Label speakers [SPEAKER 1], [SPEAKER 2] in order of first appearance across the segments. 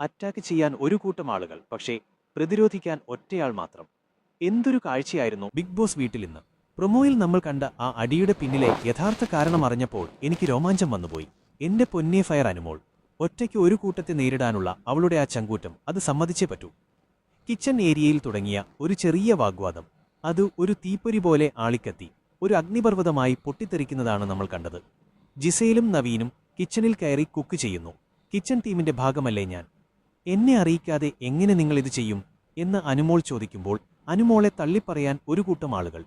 [SPEAKER 1] Attack ചെയ്യാൻ ഒരു കൂട്ടം ആളുകൾ പക്ഷേ പ്രതിരോധിക്കാൻ ഒറ്റയാൾ മാത്രം. എന്തൊരു കാഴ്ചയായിരുന്നു ബിഗ് ബോസ് വീട്ടിൽ ഇന്ന്. പ്രൊമോയിൽ നമ്മൾ കണ്ട ആ അടിയുടെ പിന്നിലെ യഥാർത്ഥ കാരണം അറിഞ്ഞപ്പോൾ എനിക്ക് രോമാഞ്ചം വന്നുപോയി. എന്റെ പൊന്നേ ഫയർ അനുമോൾ ഒറ്റയ്ക്ക് ഒരു കൂട്ടത്തെ നേരിടാനുള്ള അവളുടെ ആ ചങ്കൂറ്റം അത് സമ്മതിച്ചേ പറ്റൂ. കിച്ചൺ ഏരിയയിൽ തുടങ്ങിയ ഒരു ചെറിയ വാഗ്വാദം അത് ഒരു തീപ്പൊരി പോലെ ആളിക്കത്തി ഒരു അഗ്നിപർവതമായി പൊട്ടിത്തെറിക്കുന്നതാണ് നമ്മൾ കണ്ടത്. ജിസയിലും നവീനും കിച്ചണിൽ കയറി കുക്ക് ചെയ്യുന്നു. കിച്ചൺ ടീമിന്റെ ഭാഗമല്ലേ ഞാൻ? എന്നെ അറിയിക്കാതെ എങ്ങനെ നിങ്ങൾ ഇത് ചെയ്യും? എന്ന് അനുമോൾ ചോദിക്കുമ്പോൾ അനുമോളെ തള്ളിപ്പറയാൻ ഒരു കൂട്ടം ആളുകൾ.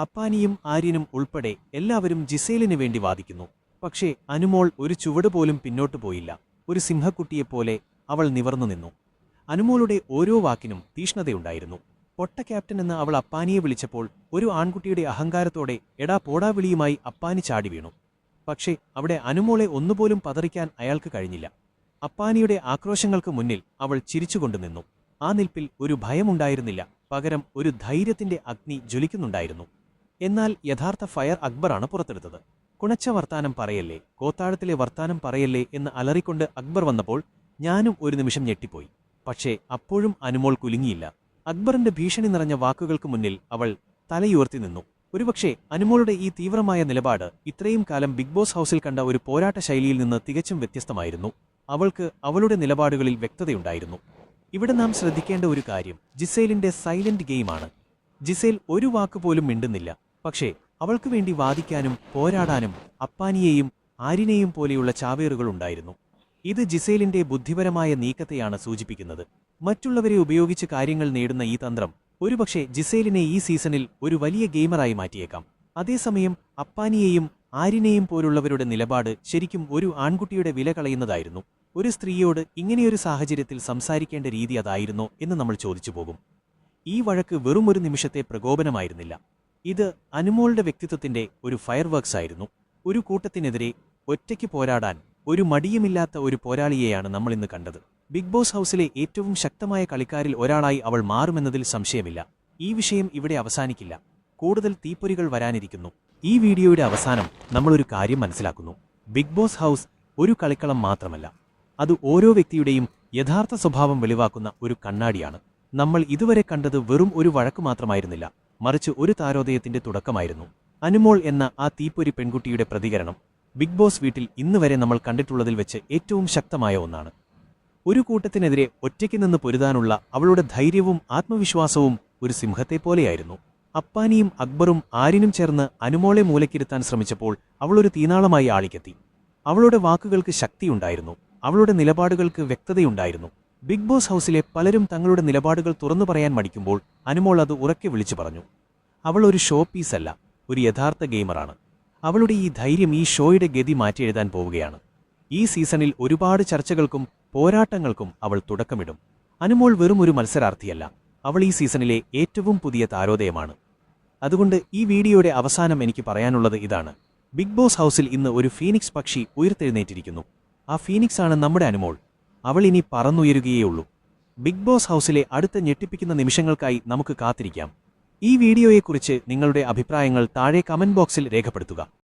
[SPEAKER 1] അപ്പാനിയും ആര്യനും ഉൾപ്പെടെ എല്ലാവരും ജിസേലിന് വേണ്ടി വാദിക്കുന്നു. പക്ഷേ അനുമോൾ ഒരു ചുവട് പോലും പിന്നോട്ട് പോയില്ല. ഒരു സിംഹക്കുട്ടിയെപ്പോലെ അവൾ നിവർന്നു നിന്നു. അനുമോളുടെ ഓരോ വാക്കിനും തീഷ്ണതയുണ്ടായിരുന്നു. പൊട്ട ക്യാപ്റ്റൻ എന്ന് അവൾ അപ്പാനിയെ വിളിച്ചപ്പോൾ ഒരു ആൺകുട്ടിയുടെ അഹങ്കാരത്തോടെ എടാ പോടാവിളിയുമായി അപ്പാനി ചാടി വീണു. പക്ഷേ അവിടെ അനുമോളെ ഒന്നുപോലും പതറിക്കാൻ അയാൾക്ക് കഴിഞ്ഞില്ല. അപ്പാനിയുടെ ആക്രോശങ്ങൾക്ക് മുന്നിൽ അവൾ ചിരിച്ചുകൊണ്ടു നിന്നു. ആ നിൽപ്പിൽ ഒരു ഭയമുണ്ടായിരുന്നില്ല. പകരം ഒരു ധൈര്യത്തിന്റെ അഗ്നി ജ്വലിക്കുന്നുണ്ടായിരുന്നു. എന്നാൽ യഥാർത്ഥ ഫയർ അക്ബറാണ് പുറത്തെടുത്തത്. കുണച്ച വർത്താനം പറയല്ലേ കോത്താഴത്തിലെ വർത്താനം പറയല്ലേ എന്ന് അലറിക്കൊണ്ട് അക്ബർ വന്നപ്പോൾ ഞാനും ഒരു നിമിഷം ഞെട്ടിപ്പോയി. പക്ഷേ അപ്പോഴും അനുമോൾ കുലുങ്ങിയില്ല. അക്ബറിന്റെ ഭീഷണി നിറഞ്ഞ വാക്കുകൾക്ക് മുന്നിൽ അവൾ തലയുയർത്തി നിന്നു. ഒരുപക്ഷെ അനുമോളുടെ ഈ തീവ്രമായ നിലപാട് ഇത്രയും കാലം ബിഗ് ബോസ് ഹൗസിൽ കണ്ട ഒരു പോരാട്ട ശൈലിയിൽ നിന്ന് തികച്ചും വ്യത്യസ്തമായിരുന്നു. അവൾക്ക് അവളുടെ നിലപാടുകളിൽ വ്യക്തതയുണ്ടായിരുന്നു. ഇവിടെ നാം ശ്രദ്ധിക്കേണ്ട ഒരു കാര്യം ജിസേലിന്റെ സൈലന്റ് ഗെയിമാണ്. ജിസേൽ ഒരു വാക്ക് പോലും മിണ്ടുന്നില്ല. പക്ഷേ അവൾക്ക് വേണ്ടി വാദിക്കാനും പോരാടാനും അപ്പാനിയെയും ആരിനെയും പോലെയുള്ള ചാവേറുകൾ ഉണ്ടായിരുന്നു. ഇത് ജിസേലിന്റെ ബുദ്ധിപരമായ നീക്കത്തെയാണ് സൂചിപ്പിക്കുന്നത്. മറ്റുള്ളവരെ ഉപയോഗിച്ച് കാര്യങ്ങൾ നേടുന്ന ഈ തന്ത്രം ഒരുപക്ഷെ ജിസേലിനെ ഈ സീസണിൽ ഒരു വലിയ ഗെയിമറായി മാറ്റിയേക്കാം. അതേസമയം അപ്പാനിയെയും ആരിനെയും പോലുള്ളവരുടെ നിലപാട് ശരിക്കും ഒരു ആൺകുട്ടിയുടെ വില കളയുന്നതായിരുന്നു. ഒരു സ്ത്രീയോട് ഇങ്ങനെയൊരു സാഹചര്യത്തിൽ സംസാരിക്കേണ്ട രീതി അതായിരുന്നോ എന്ന് നമ്മൾ ചോദിച്ചു പോകും. ഈ വഴക്ക് വെറും ഒരു നിമിഷത്തെ പ്രകോപനമായിരുന്നില്ല. ഇത് അനുമോളുടെ വ്യക്തിത്വത്തിന്റെ ഒരു ഫയർ വർക്ക്സ് ആയിരുന്നു. ഒരു കൂട്ടത്തിനെതിരെ ഒറ്റയ്ക്ക് പോരാടാൻ ഒരു മടിയുമില്ലാത്ത ഒരു പോരാളിയെയാണ് നമ്മൾ ഇന്ന് കണ്ടത്. ബിഗ് ബോസ് ഹൗസിലെ ഏറ്റവും ശക്തമായ കളിക്കാരിൽ ഒരാളായി അവൾ മാറുമെന്നതിൽ സംശയമില്ല. ഈ വിഷയം ഇവിടെ അവസാനിക്കില്ല. കൂടുതൽ തീപ്പൊരികൾ വരാനിരിക്കുന്നു. ഈ വീഡിയോയുടെ അവസാനം നമ്മളൊരു കാര്യം മനസ്സിലാക്കുന്നു. ബിഗ് ബോസ് ഹൗസ് ഒരു കളിക്കളം മാത്രമല്ല. അത് ഓരോ വ്യക്തിയുടെയും യഥാർത്ഥ സ്വഭാവം വെളിവാക്കുന്ന ഒരു കണ്ണാടിയാണ്. നമ്മൾ ഇതുവരെ കണ്ടത് വെറും ഒരു വഴക്ക് മാത്രമായിരുന്നില്ല. മറിച്ച് ഒരു താരോദയത്തിന്റെ തുടക്കമായിരുന്നു. അനുമോൾ എന്ന ആ തീപ്പൊരി പെൺകുട്ടിയുടെ പ്രതികരണം ബിഗ് ബോസ് വീട്ടിൽ ഇന്ന് വരെ നമ്മൾ കണ്ടിട്ടുള്ളതിൽ വെച്ച് ഏറ്റവും ശക്തമായ ഒന്നാണ്. ഒരു കൂട്ടത്തിനെതിരെ ഒറ്റയ്ക്ക് നിന്ന് പൊരുതാനുള്ള അവളുടെ ധൈര്യവും ആത്മവിശ്വാസവും ഒരു സിംഹത്തെപ്പോലെയായിരുന്നു. അപ്പാനിയും അക്ബറും ആരിനും ചേർന്ന് അനുമോളെ മൂലക്കിരുത്താൻ ശ്രമിച്ചപ്പോൾ അവളൊരു തീനാളമായി ആളിക്കെത്തി. അവളുടെ വാക്കുകൾക്ക് ശക്തിയുണ്ടായിരുന്നു. അവളുടെ നിലപാടുകൾക്ക് വ്യക്തതയുണ്ടായിരുന്നു. ബിഗ് ബോസ് ഹൗസിലെ പലരും തങ്ങളുടെ നിലപാടുകൾ തുറന്നു പറയാൻ മടിക്കുമ്പോൾ അനുമോൾ അത് ഉറക്കെ വിളിച്ചു പറഞ്ഞു. അവൾ ഒരു ഷോ പീസല്ല ഒരു യഥാർത്ഥ ഗെയിമറാണ്. അവളുടെ ഈ ധൈര്യം ഈ ഷോയുടെ ഗതി മാറ്റിയെഴുതാൻ പോവുകയാണ്. ഈ സീസണിൽ ഒരുപാട് ചർച്ചകൾക്കും പോരാട്ടങ്ങൾക്കും അവൾ തുടക്കമിടും. അനുമോൾ വെറും ഒരു മത്സരാർത്ഥിയല്ല. അവൾ ഈ സീസണിലെ ഏറ്റവും പുതിയ താരോദയമാണ്. അതുകൊണ്ട് ഈ വീഡിയോയുടെ അവസാനം എനിക്ക് പറയാനുള്ളത് ഇതാണ്. ബിഗ് ബോസ് ഹൗസിൽ ഇന്ന് ഒരു ഫീനിക്സ് പക്ഷി ഉയർത്തെഴുന്നേറ്റിരിക്കുന്നു. ആ ഫീനിക്സ് ആണ് നമ്മുടെ അനുമോൾ. അവൾ ഇനി പറന്നുയരുകയേയുള്ളൂ ബിഗ് ബോസ് ഹൗസിലെ അടുത്ത ഞെട്ടിപ്പിക്കുന്ന നിമിഷങ്ങൾക്കായി നമുക്ക് കാത്തിരിക്കാം. ഈ വീഡിയോയെക്കുറിച്ച് നിങ്ങളുടെ അഭിപ്രായങ്ങൾ താഴെ കമന്റ് ബോക്സിൽ രേഖപ്പെടുത്തുക.